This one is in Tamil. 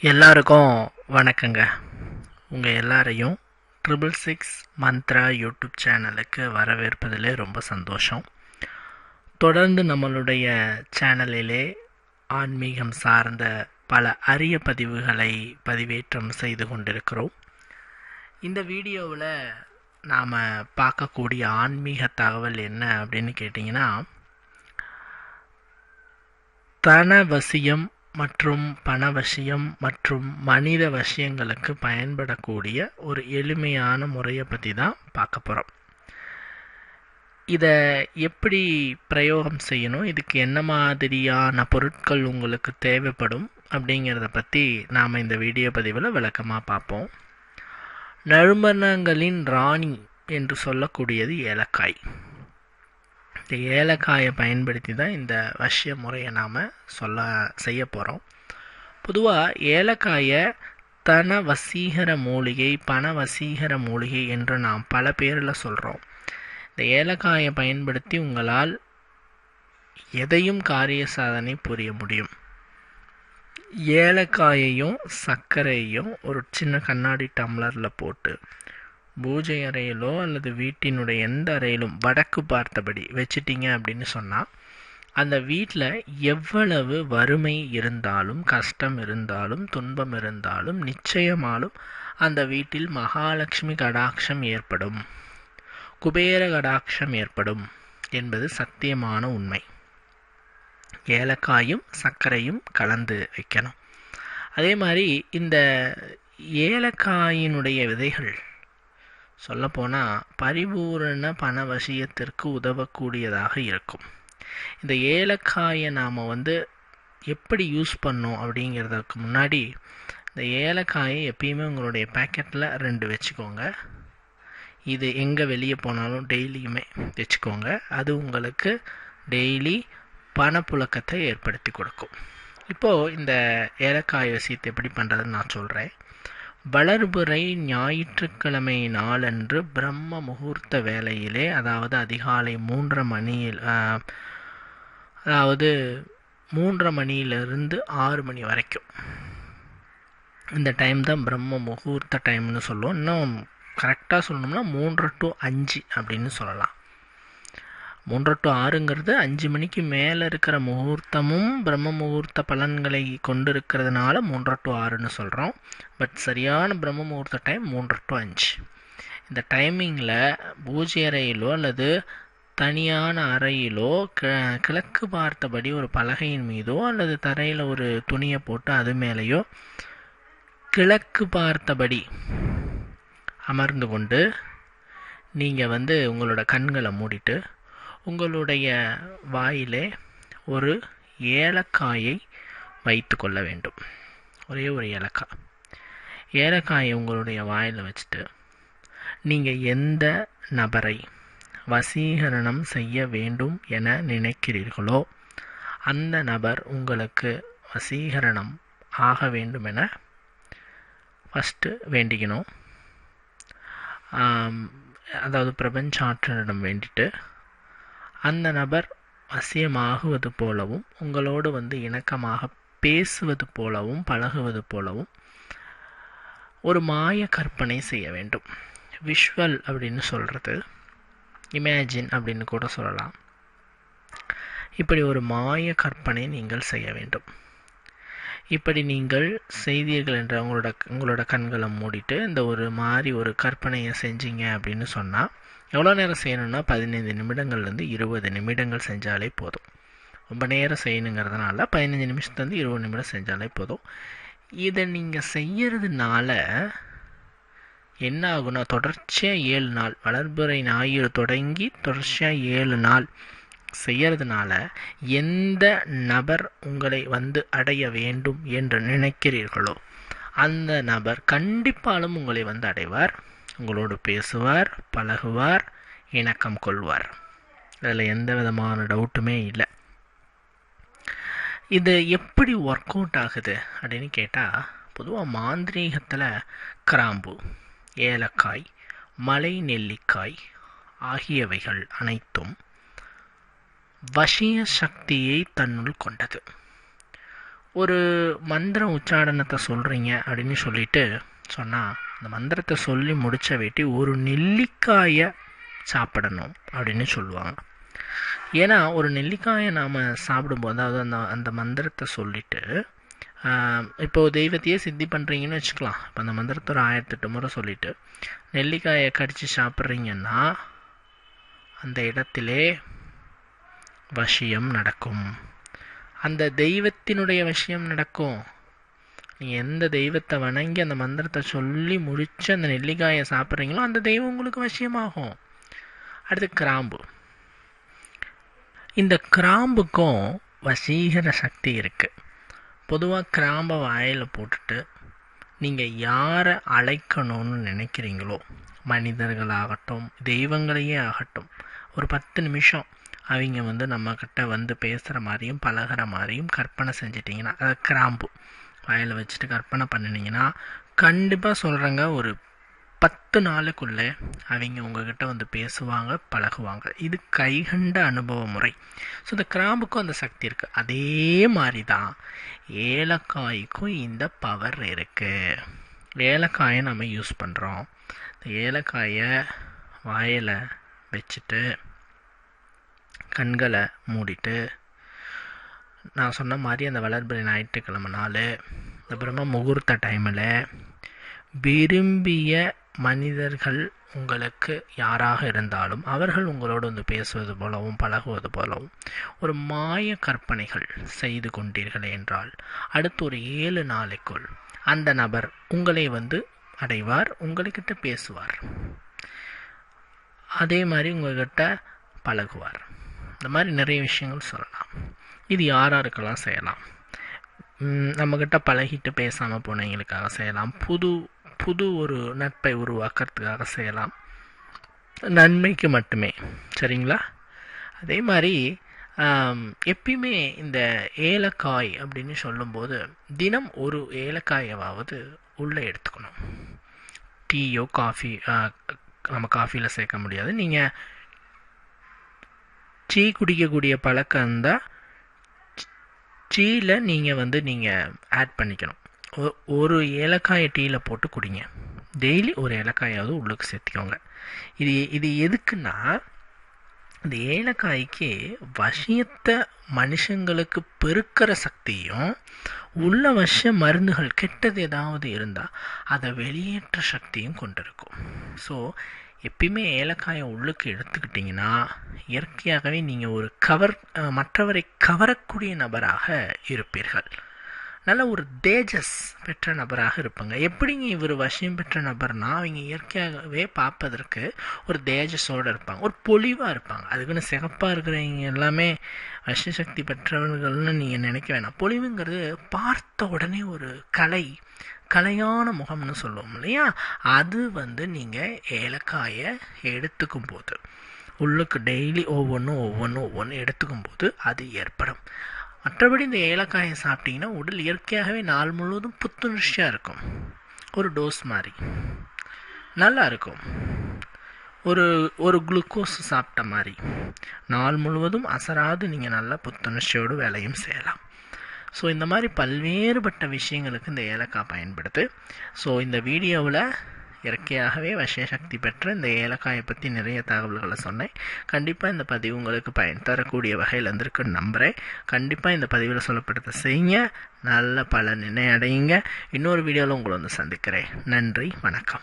எல்லாருக்கும் வணக்கங்க. உங்கள் எல்லாரையும் ட்ரிபிள் சிக்ஸ் மந்த்ரா யூடியூப் சேனலுக்கு வரவேற்பதிலே ரொம்ப சந்தோஷம். தொடர்ந்து நம்மளுடைய சேனலிலே ஆன்மீகம் சார்ந்த பல அரிய பதிவுகளை பதிவேற்றம் செய்து கொண்டிருக்கிறோம். இந்த வீடியோவில் நாம் பார்க்கக்கூடிய ஆன்மீக தகவல் என்ன அப்படின்னு கேட்டிங்கன்னா தனவசியம் மற்றும் பணவசியம் மற்றும் மனித வசியங்களுக்கு பயன்படக்கூடிய ஒரு எளிமையான முறையை பற்றி தான் பார்க்க போகிறோம் இதை எப்படி பிரயோகம் செய்யணும்? இதுக்கு என்ன மாதிரியான பொருட்கள் உங்களுக்கு தேவைப்படும்? அப்படிங்கிறத பற்றி நாம் இந்த வீடியோ பதிவில் விளக்கமாக பார்ப்போம். நறுமணங்களின் ராணி என்று சொல்லக்கூடியது ஏலக்காய். இந்த ஏலக்காயை பயன்படுத்தி தான் இந்த வசிய முறையை நாம் சொல்ல செய்ய போகிறோம் பொதுவாக ஏலக்காயை தன வசீகர மூலிகை பண வசீகர மூலிகை என்று நாம் பல பேரில் சொல்கிறோம் இந்த ஏலக்காயை பயன்படுத்தி உங்களால் எதையும் காரிய சாதனை புரிய முடியும். ஏலக்காயையும் சர்க்கரையும் ஒரு சின்ன கண்ணாடி டம்ளரில் போட்டு பூஜை அறையிலோ அல்லது வீட்டினுடைய எந்த அறையிலும் வடக்கு பார்த்தபடி வச்சிட்டிங்க அப்படின்னு சொன்னால் அந்த வீட்டில் எவ்வளவு வறுமை இருந்தாலும் கஷ்டம் இருந்தாலும் துன்பம் இருந்தாலும் நிச்சயமாலும் அந்த வீட்டில் மகாலட்சுமி கடாட்சம் ஏற்படும். குபேர கடாட்சம் ஏற்படும் என்பது சத்தியமான உண்மை. ஏலக்காயும் சர்க்கரையும் கலந்து வைக்கணும். அதே மாதிரி இந்த ஏலக்காயினுடைய விதைகள் சொல்லப்போனால் பரிபூரண பணவசியத்திற்கு உதவக்கூடியதாக இருக்கும். இந்த ஏலக்காயை நாம் வந்து எப்படி யூஸ் பண்ணோம் அப்படிங்கிறதுக்கு முன்னாடி இந்த ஏலக்காயை எப்பயுமே உங்களுடைய பேக்கெட்டில் ரெண்டு வச்சுக்கோங்க. இது எங்கே வெளியே போனாலும் டெய்லியுமே வச்சுக்கோங்க. அது உங்களுக்கு டெய்லி பணப்புழக்கத்தை ஏற்படுத்தி கொடுக்கும். இப்போது இந்த ஏலக்காய் விஷயத்தை எப்படி பண்ணுறதுன்னு நான் சொல்கிறேன் வளர்புறை ஞாயிற்றுக்கிழமை நாளன்று பிரம்ம முகூர்த்த வேளையிலே அதாவது அதிகாலை மூன்றரை மணியில் அதாவது மூன்றரை மணியிலிருந்து ஆறு மணி வரைக்கும். இந்த டைம் தான் பிரம்ம முகூர்த்த டைம்னு சொல்லுவோம். இன்னும் கரெக்டாக சொல்லணும்னா மூன்று டு அஞ்சு அப்படின்னு சொல்லலாம். மூன்று டு ஆறுங்கிறது அஞ்சு மணிக்கு மேலே இருக்கிற முகூர்த்தமும் பிரம்ம முகூர்த்த பலன்களை கொண்டு இருக்கிறதுனால மூன்று டு ஆறுன்னு சொல்கிறோம் பட் சரியான பிரம்ம முகூர்த்த டைம் மூன்று டு அஞ்சு. இந்த டைமிங்கில் பூஜை அறையிலோ அல்லது தனியான அறையிலோ கி கிழக்கு பார்த்தபடி ஒரு பலகையின் மீதோ அல்லது தரையில் ஒரு துணியை போட்டு அது மேலேயோ கிழக்கு பார்த்தபடி அமர்ந்து கொண்டு நீங்கள் வந்து உங்களோட கண்களை மூடிட்டு உங்களுடைய வாயிலே ஒரு ஏலக்காயை வைத்து கொள்ள வேண்டும். ஒரே ஒரு ஏலக்காய். ஏலக்காயை உங்களுடைய வாயில் வச்சுட்டு நீங்கள் எந்த நபரை வசீகரணம் செய்ய வேண்டும் என நினைக்கிறீர்களோ அந்த நபர் உங்களுக்கு வசீகரணம் ஆக வேண்டும் என ஃபஸ்ட்டு வேண்டிக்கணும். அதாவது பிரபஞ்ச ஆற்றலிடம் வேண்டிட்டு அந்த நபர் வசியமாகுவது போலவும் உங்களோடு வந்து இணக்கமாக பேசுவது போலவும் பழகுவது போலவும் ஒரு மாய கற்பனை செய்ய வேண்டும். விஷுவல் அப்படின்னு சொல்கிறது இமேஜின் அப்படின்னு கூட சொல்லலாம். இப்படி ஒரு மாய கற்பனை நீங்கள் செய்ய வேண்டும். இப்படி நீங்கள் செய்தீர்கள் என்ற உங்களோட உங்களோட கண்களை மூடிட்டு இந்த ஒரு மாதிரி ஒரு கற்பனையை செஞ்சீங்க அப்படின்னு சொன்னால் எவ்வளோ நேரம் செய்யணும்னா பதினைந்து நிமிடங்கள்லேருந்து இருபது நிமிடங்கள் செஞ்சாலே போதும். ரொம்ப நேரம் செய்யணுங்கிறதுனால பதினஞ்சு நிமிஷத்துலேருந்து இருபது நிமிடம் செஞ்சாலே போதும். இதை நீங்கள் செய்யறதுனால என்ன ஆகுனா தொடர்ச்சியாக ஏழு நாள் வளர்புரை ஞாயிறு தொடங்கி தொடர்ச்சியாக ஏழு நாள் செய்யறதுனால எந்த நபர் உங்களை வந்து அடைய வேண்டும் என்று நினைக்கிறீர்களோ அந்த நபர் கண்டிப்பாலும் உங்களை வந்து அடைவார். உங்களோடு பேசுவார் பழகுவார் இணக்கம் கொள்வார். அதில் எந்த விதமான டவுட்டுமே இல்லை. இது எப்படி ஒர்க் அவுட் ஆகுது அப்படின்னு கேட்டால் பொதுவாக மாந்திரீகத்தில் கிராம்பு ஏலக்காய் மலை நெல்லிக்காய் ஆகியவைகள் அனைத்தும் வசிய சக்தியை தன்னுள் கொண்டது. ஒரு மந்திர உச்சாடனத்தை சொல்கிறீங்க அப்படின்னு சொல்லிட்டு சொன்னால் அந்த மந்திரத்தை சொல்லி முடித்த வேட்டி ஒரு நெல்லிக்காயை சாப்பிடணும் அப்படின்னு சொல்லுவாங்க. ஏன்னா ஒரு நெல்லிக்காயை நாம் சாப்பிடும்போது அதாவது அந்த அந்த மந்திரத்தை சொல்லிட்டு இப்போது தெய்வத்தையே சித்தி பண்ணுறீங்கன்னு வச்சுக்கலாம். இப்போ அந்த மந்திரத்தை ஒரு ஆயிரத்தெட்டு முறை சொல்லிவிட்டு நெல்லிக்காயை கடித்து சாப்பிட்றீங்கன்னா அந்த இடத்திலே வசியம் நடக்கும். அந்த தெய்வத்தினுடைய விஷயம் நடக்கும். நீ எந்த தெய்வத்தை வணங்கி அந்த மந்திரத்தை சொல்லி முடித்து அந்த நெல்லிக்காயை சாப்பிட்றீங்களோ அந்த தெய்வம் உங்களுக்கு வசியமாகும் அடுத்து கிராம்பு. இந்த கிராம்புக்கும் வசீகர சக்தி இருக்குது பொதுவாக கிராம்பை வாயில் போட்டுட்டு நீங்கள் யாரை அழைக்கணும்னு நினைக்கிறீங்களோ மனிதர்களாகட்டும் தெய்வங்களையே ஆகட்டும் ஒரு பத்து நிமிஷம் அவங்க வந்து நம்மக்கிட்ட வந்து பேசுகிற மாதிரியும் பழகிற மாதிரியும் கற்பனை செஞ்சிட்டிங்கன்னா அது கிராம்பு. வாயில் வச்சுட்டு கற்பனை பண்ணினீங்கன்னா கண்டிப்பாக சொல்கிறேங்க ஒரு பத்து நாளுக்குள்ளே அவங்க உங்ககிட்ட வந்து பேசுவாங்க பழகுவாங்க. இது கைகண்ட அனுபவ முறை. ஸோ இந்த கிராம்புக்கும் அந்த சக்தி இருக்குது அதே மாதிரி தான் ஏலக்காய்க்கும் இந்த பவர் இருக்குது ஏலக்காயை நம்ம யூஸ் பண்ணுறோம் இந்த ஏலக்காயை வாயில் வச்சுட்டு கண்களை மூடிட்டு நான் சொன்ன மாதிரி அந்த வளர்பிறை ஞாயிற்றுக்கிழமை நாள் அப்புறமா முகூர்த்த டைமில் விரும்பிய மனிதர்கள் உங்களுக்கு யாராக இருந்தாலும் அவர்கள் உங்களோடு வந்து பேசுவது போலவும் பழகுவது போலவும் ஒரு மாய கற்பனைகள் செய்து கொண்டீர்கள் என்றால் அடுத்து ஒரு ஏழு நாளைக்குள் அந்த நபர் உங்களை வந்து அடைவார் உங்கள்கிட்ட பேசுவார். அதே மாதிரி உங்கள்கிட்ட பழகுவார். இந்த மாதிரி நிறைய விஷயங்கள் சொல்லலாம். இது யாராருக்கெல்லாம் செய்யலாம்? நம்மக்கிட்ட பழகிட்டு பேசாமல் போனவங்களுக்காக செய்யலாம். புது புது ஒரு நட்பை உருவாக்குறதுக்காக செய்யலாம். நன்மைக்கு மட்டுமே. சரிங்களா? அதே மாதிரி எப்பயுமே இந்த ஏலக்காய் அப்படின்னு சொல்லும்போது தினம் ஒரு ஏலக்காயவாவது உள்ளே எடுத்துக்கணும். டீயோ காஃபி நம்ம காஃபியில் சேர்க்க முடியாது. நீங்கள் டீ குடிக்கக்கூடிய பழக்கம் இருந்தால் டீயில் நீங்கள் வந்து நீங்கள் ஆட் பண்ணிக்கணும். ஒரு ஏலக்காயை டீயில் போட்டு குடிங்க. டெய்லி ஒரு ஏலக்காயாவது உள்ளுக்கு சேர்த்திக்கோங்க. இது இது எதுக்குன்னா இந்த ஏலக்காய்க்கு வசியத்தை மனுஷங்களுக்கு பெருக்கிற சக்தியும் உள்ள வச மருந்துகள் கெட்டது ஏதாவது இருந்தால் அதை வெளியேற்ற சக்தியும் கொண்டிருக்கும். ஸோ எப்பயுமே ஏலக்காயை உள்ளுக்கு எடுத்துக்கிட்டிங்கன்னா இயற்கையாகவே நீங்கள் ஒரு கவர் மற்றவரை கவரக்கூடிய நபராக இருப்பீர்கள். நல்ல ஒரு தேஜஸ் பெற்ற நபராக இருப்பாங்க. எப்படிங்க இவர் வசியம் பெற்ற நபர்னா அவங்க இயற்கையாகவே பார்ப்பதற்கு ஒரு தேஜஸோடு இருப்பாங்க. ஒரு பொலிவாக இருப்பாங்க. அதுக்குன்னு சிகப்பாக இருக்கிறவங்க எல்லாமே வசியசக்தி பெற்றவர்கள்னு நீங்கள் நினைக்க வேணாம். பொலிவுங்கிறது பார்த்த உடனே ஒரு கலை கலையான முகம்னு சொல்லுவோம் இல்லையா? அது வந்து நீங்கள் ஏலக்காயை எடுத்துக்கும் போது உள்ளுக்கு டெய்லி ஒவ்வொன்றும் ஒவ்வொன்றும் ஒவ்வொன்றும் எடுத்துக்கும் போது அது ஏற்படும். மற்றபடி இந்த ஏலக்காயை சாப்பிட்டிங்கன்னா உடல் இயற்கையாகவே நாள் முழுவதும் புத்துணர்ச்சியாக இருக்கும். ஒரு டோஸ் மாதிரி. நல்லா இருக்கும். ஒரு ஒரு குளுக்கோஸ் சாப்பிட்ட மாதிரி. நாள் முழுவதும் அசராது நீங்கள் நல்லா புத்துணர்ச்சியோடு வேலையும் செய்யலாம். ஸோ இந்த மாதிரி பல்வேறுபட்ட விஷயங்களுக்கு இந்த ஏலக்காய் பயன்படுது. ஸோ இந்த வீடியோவில் இயற்கையாகவே வசிய சக்தி பெற்ற இந்த ஏலக்காயை பற்றி நிறைய தகவல்களை சொன்னேன். கண்டிப்பாக இந்த பதிவு உங்களுக்கு பயன் தரக்கூடிய வகையில் இருந்திருக்குன்னு நம்புகிறேன் கண்டிப்பாக இந்த பதிவில் சொல்லப்படுத்த செய்யுங்க. நல்ல பல நினை அடையுங்க. இன்னொரு வீடியோவில் உங்களை வந்து சந்திக்கிறேன். நன்றி. வணக்கம்.